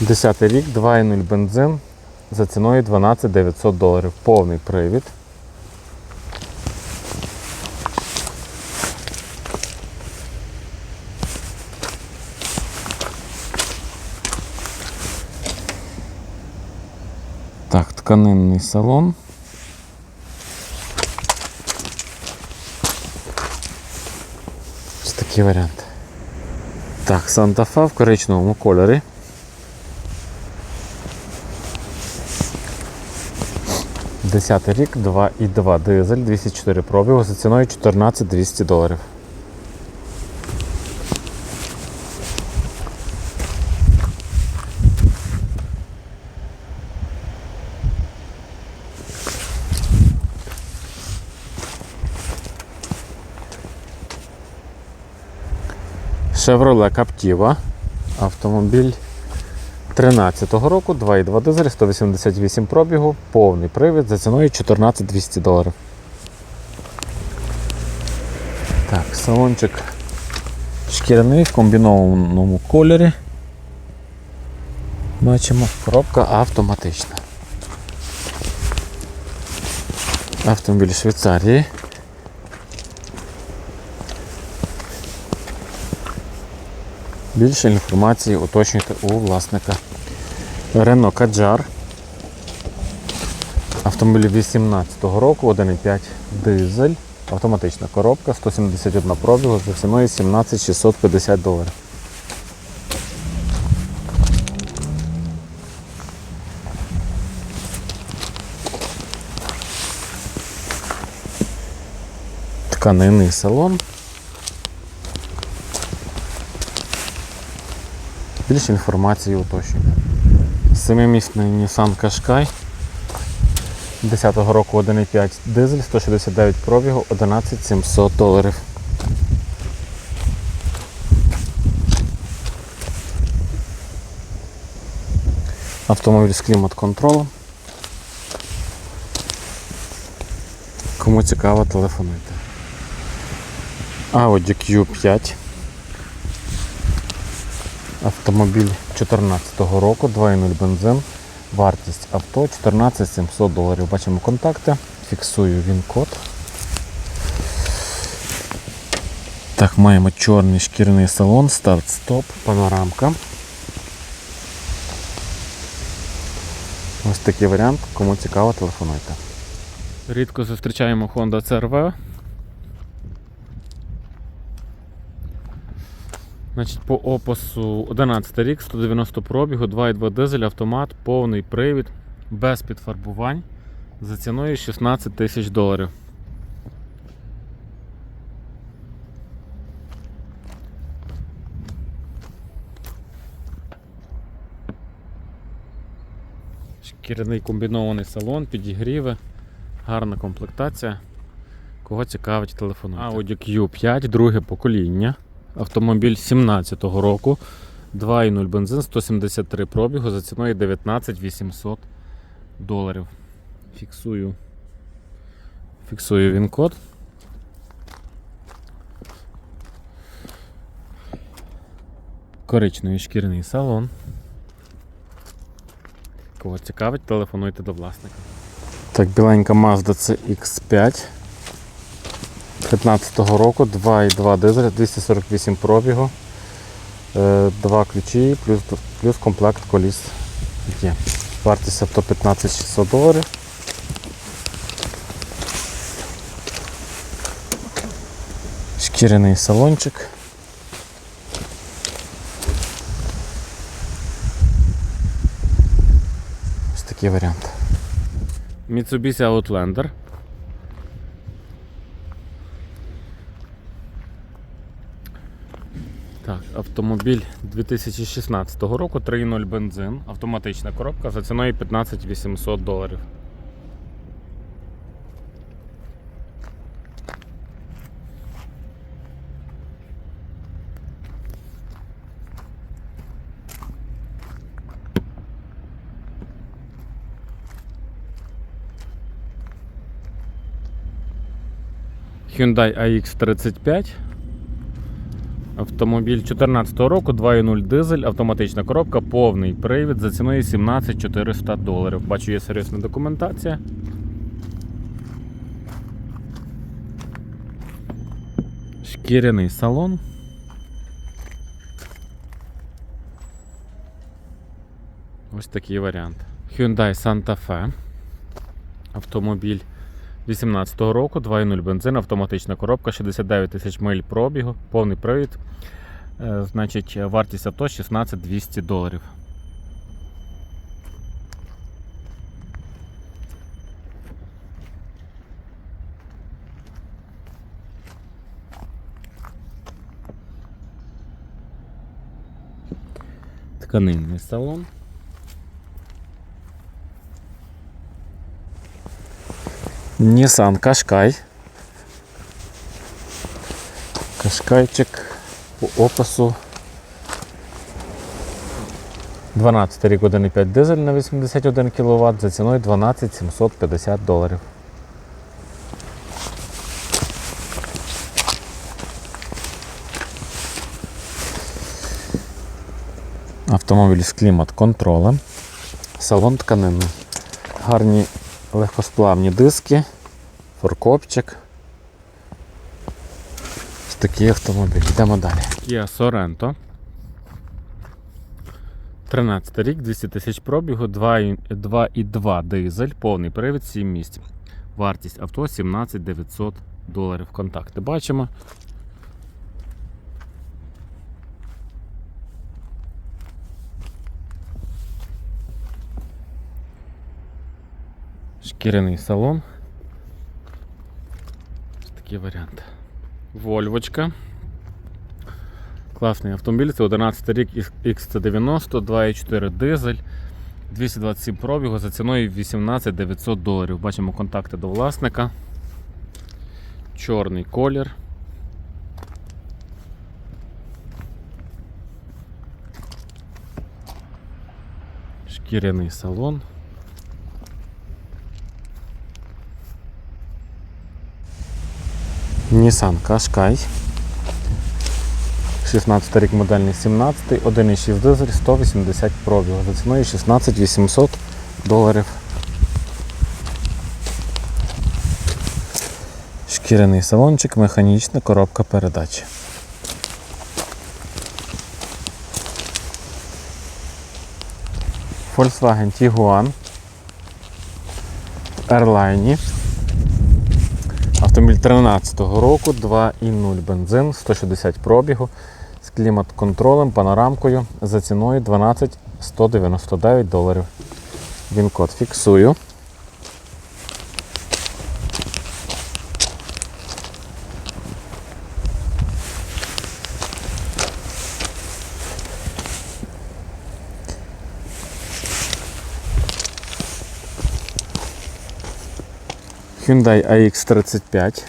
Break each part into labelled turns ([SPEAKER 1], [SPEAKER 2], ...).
[SPEAKER 1] 10 рік, 2,0 бензин за ціною 12 900 доларів. Повний привід. Так, тканинний салон. Ось такий варіант. Так, Санта-Фа в коричневому кольорі. Десятий рік, 2,2 дизель, 204 пробігу за ціною 14 200 доларів. Chevrolet Captiva. Автомобіль 13-го року, 2,2 дизель, 188 пробігу, повний привід за ціною 14 200 доларів. Так, салончик шкіряний в комбінованому кольорі. Бачимо, коробка автоматична. Автомобіль Швейцарії. Більше інформації уточнюйте у власника. Renault Kadjar. Автомобіль 18-го року, 1,5 дизель, автоматична коробка, 171 пробігу за ціною 17 650 доларів. Тканинний салон. Більше інформації уточнюю. Семимісний Nissan Qashqai 10-го року 1,5 дизель, 169 пробігу, 11 700 доларів. Автомобіль з клімат-контролем. Кому цікаво, телефонуйте. Audi Q5. Автомобіль 2014 року, 2.0 бензин. Вартість авто 14 700 доларів. Бачимо контакти. Фіксую він код. Так, маємо чорний шкіряний салон, старт-стоп, панорамка. Ось такий варіант. Кому цікаво, телефонуйте. Рідко зустрічаємо Honda CRV. Значить, по опису 11 рік, 190 пробігу, 2,2 дизель, автомат, повний привід, без підфарбувань за ціною 16 тисяч доларів. Шкіряний комбінований салон, підігріви, гарна комплектація. Кого цікавить телефон? Audi Q5, друге покоління. Автомобіль 17-го року. 2,0 бензин, 173 пробігу за ціною 19 800 доларів. Фіксую. Фіксую він код. Коричневий шкіряний салон. Кого цікавить, телефонуйте до власника. Так, біленька Mazda CX5. 15-го року, 2,2 дизель, 248 пробігу. Е, Два ключі плюс, плюс комплект коліс є. Вартість авто 15 600 доларів. Шкіряний салончик. Ось такий варіант. Mitsubishi Outlander. Так, автомобіль 2016 року, 3.0 бензин, автоматична коробка за ціною 15 800 доларів. Hyundai AX35. Автомобіль 2014 року, 2.0 дизель, автоматична коробка, повний привід за ціною 17 400 доларів. Бачу, є серйозна документація. Шкіряний салон. Ось такий варіант. Hyundai Santa Fe. Автомобіль 2018 року, 2.0 бензин, автоматична коробка, 69 тисяч миль пробігу, повний привід. Е, Значить, вартість авто 16 200 доларів. Тканинний салон. Nissan Qashqai. Кашкайчик по опису. 12 рік 1,5 дизель на 81 кВт за ціною 12 750 доларів. Автомобіль з клімат-контролем. Салон тканинний. Гарні легкосплавні диски, форкопчик. Ось такий автомобіль. Йдемо далі. Kia Sorento. 13 рік, 200 тисяч пробігу, 2,2 дизель, повний привід, 7 місць. Вартість авто 17 900 доларів. Контакти бачимо. Шкіряний салон. Ось такий варіант. Вольвочка. Класний автомобіль, це 11 рік XC90, 2,4 дизель, 227 пробігу за ціною 18 900 доларів. Бачимо контакти до власника. Чорний колір. Шкіряний салон. Nissan Qashqai. 16 рік модельний 17, 1,6 дизель, 180 пробігу. За ціною 16 800 доларів. Шкіряний салончик, механічна коробка передач. Volkswagen Tiguan. Airline. Автомобіль 13 року, 2,0 бензин, 160 пробігу з клімат-контролем, панорамкою за ціною 12 199 доларів. Він код фіксую. Hyundai AX35.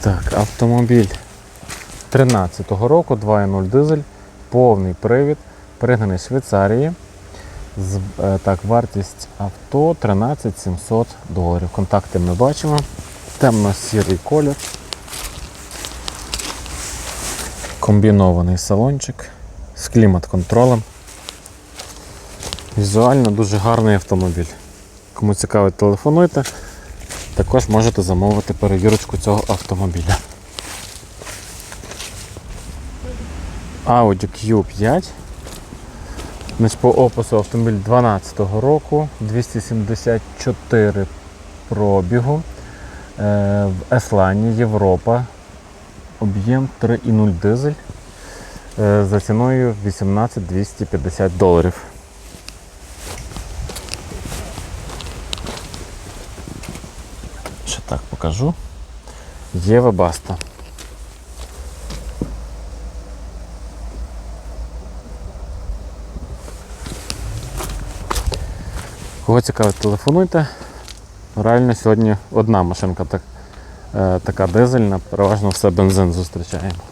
[SPEAKER 1] Так, автомобіль 13-го року, 2.0 дизель, повний привід, пригнаний з Швейцарії. Е, так, вартість авто 13 700 доларів. Контакти ми бачимо. Темно-сірий колір. Комбінований салончик з клімат-контролем. Візуально дуже гарний автомобіль. Кому цікаво, телефонуйте, також можете замовити перевірочку цього автомобіля. Audi Q5. По опису автомобіль 2012 року, 274 пробігу. Е, в Еслані, Європа. Об'єм 3,0 дизель е, за ціною 18 250 доларів. Покажу. Єва Баста. Кого цікавить, телефонуйте. Реально сьогодні одна машинка так, е, така дизельна, переважно все бензин зустрічаємо.